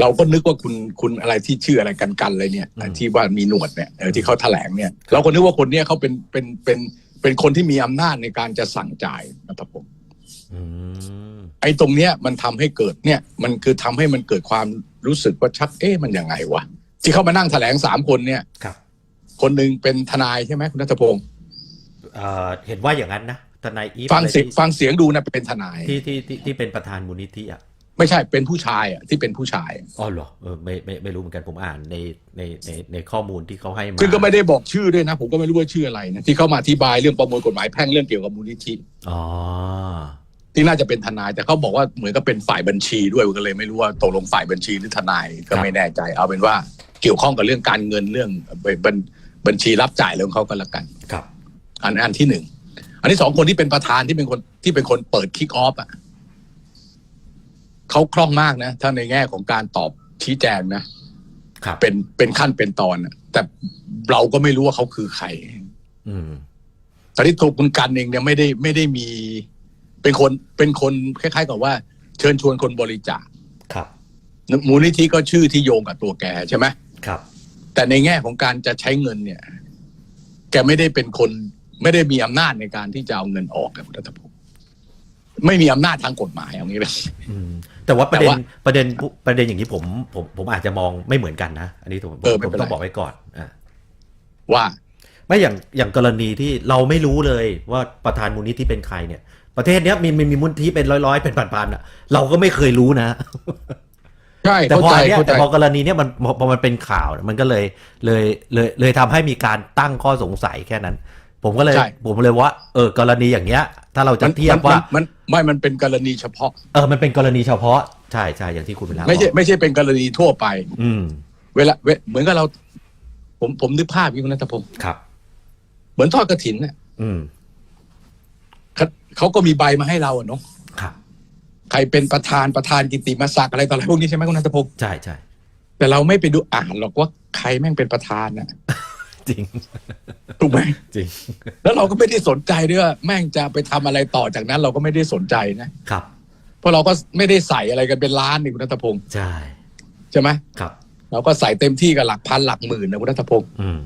เราก็นึกว่าคุณคุณอะไรที่ชื่ออะไรกันกันเลยเนี่ยอืมที่ว่ามีหนวดเนี่ยเออที่เขาแถลงเนี่ย เราก็นึกว่าคนเนี้ยเขาเป็นเป็นเป็นเป็นคนที่มีอำนาจในการจะสั่งจ่ายนะครับผมอืมไอ้ตรงเนี้ยมันทำให้เกิดเนี่ย มันคือทำให้มันเกิดความรู้สึกว่าชักเอ๊ะมันยังไงวะที่เขามานั่งแถลงสามคนเนี่ยครับ คนหนึ่งเป็นทนายใช่ไหมคุณนัทพงศ์เอ่อเห็นว่าอย่างนั้นนะทนายอีฟฟังเสียงอะไรฟังเสียงดูนะเป็นทนายที่ที่ที่ที่เป็นประธานมูลนิธิอะ ไม่ใช่เป็นผู้ชายอะที่เป็นผู้ชายอ๋อเหรอเออไม่ไม่ไม่รู้เหมือนกันผมอ่านในในในในข้อมูลที่เขาให้มาซึ่งก็ไม่ได้บอกชื่อด้วยนะ ผมก็ไม่รู้ว่าชื่ออะไรนะที่เขามาอธิบายเรื่องประมวลกฎหมายแพ่งเรื่องเกี่ยวกับมูลนิธิอ๋อที่น่าจะเป็นทนายแต่เขาบอกว่าเหมือนกับเป็นฝ่ายบัญชีด้วยก็เลยไม่รู้ว่าตกลงฝ่ายบัญชีหรือทนายก็ไม่แน่ใจ เอาเป็นว่าเกี่ยวข้องกับเรื่องการเงินเรื่องบัญบัญชีรับจ่ายเรื่องเขาก็แล้วกันครับ อันอันที่หนึ่งอันที่สองคนที่เป็นประธานที่เป็นคนที่เป็นคนเปิดคิกออฟอะ เขาคล่องมากนะ ถ้าในแง่ของการตอบชี้แจงนะครับเป็นเป็นขั้นเป็นตอนอะแต่เราก็ไม่รู้ว่าเขาคือใครอืมตอนนี้ตัวคุณกันเองเนี่ยไม่ได้ไม่ได้มี เป็นคนเป็นคนคล้ายๆกับว่า เชิญชวนคนบริจาคครับมูลนิธิก็ชื่อที่โยงกับตัวแกใช่ไหมครับ แต่ในแง่ของการจะใช้เงินเนี่ย แกไม่ได้เป็นคน ไม่ได้มีอำนาจในการที่จะเอาเงินออกกับรัฐพงศ์ ไม่มีอำนาจทางกฎหมายเอางี้เลยอืมแต่ว่าประเด็นแต่ว่าประเด็นประเด็นอย่างนี้ผมผมผมอาจจะมองไม่เหมือนกันนะ อันนี้ผมเออไม่ผมเป็นไรต้องบอกไว้ก่อนอ่าว่าไม่อย่างอย่างกรณีที่เราไม่รู้เลยว่าประธานมูลนิธิเป็นใครเนี่ย ประเทศเนี้ยมีมีมีมูลนิธิเป็นร้อยๆเป็นพันๆอะ เราก็ไม่เคยรู้นะใช่แต่เข้าพอใจอันเนี้ยเข้าใจแต่พอกรณีเนี้ยมันพอพอมันเป็นข่าวเนี่ยมันก็เลยเลยเลยเลยทำให้มีการตั้งข้อสงสัยแค่นั้น ผมก็เลยใช่ ผมเลยว่าเออกรณีอย่างเงี้ย ถ้าเราจะมันเทียบมันว่ามันไม่มันเป็นกรณีเฉพาะ เออมันเป็นกรณีเฉพาะใช่ใช่อย่างที่คุณเป็นแล้วไม่ใช่ไม่ใช่เป็นกรณีทั่วไป อืมเวลาเวเหมือนกับเรา ผมผมนึกภาพอย่างนี้คุณนัทพงศ์ครับ เหมือนทอดกระถินเนี่ยอืมเขาเขาก็มีใบมาให้เราอะเนาะครับใครเป็นประธานประธานกิตติมศักดิ์อะไรต่ออะไรพวกนี้ใช่ไหมคุณนัทพงศ์ใช่ใช่แต่เราไม่ไปดูอ่านหรอกว่าใครแม่งเป็นประธานน่ะ จริง ถูกไหมจริง แล้วเราก็ไม่ได้สนใจด้วยว่าแม่งจะไปทำอะไรต่อจากนั้น เราก็ไม่ได้สนใจนะครับ เพราะเราก็ไม่ได้ใส่อะไรกันเป็นล้านนี่คุณนัทพงศ์ใช่ใช่ไหมครับ เราก็ใส่เต็มที่กับหลักพันหลักหมื่นนะคุณนัทพงศ์อืม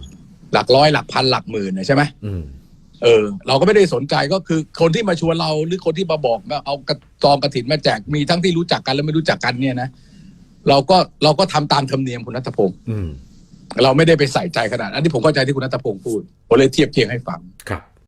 หลักร้อยหลักพันหลักหมื่นนะใช่ไหมอืมเออ เราก็ไม่ได้สนใจก็คือ คนที่มาชวนเราหรือคนที่มาบอกว่าเอากระซองกระถินมาแจกมีทั้งที่รู้จักกันและไม่รู้จักกันเนี่ยนะเราก็เราก็ทำตามธรรมเนียมคุณนัทพงศ์อืม เราไม่ได้ไปใส่ใจขนาด อันนี้ผมเข้าใจที่คุณนัทพงศ์พูดผมเลยเทียบเทียงให้ฟังครับ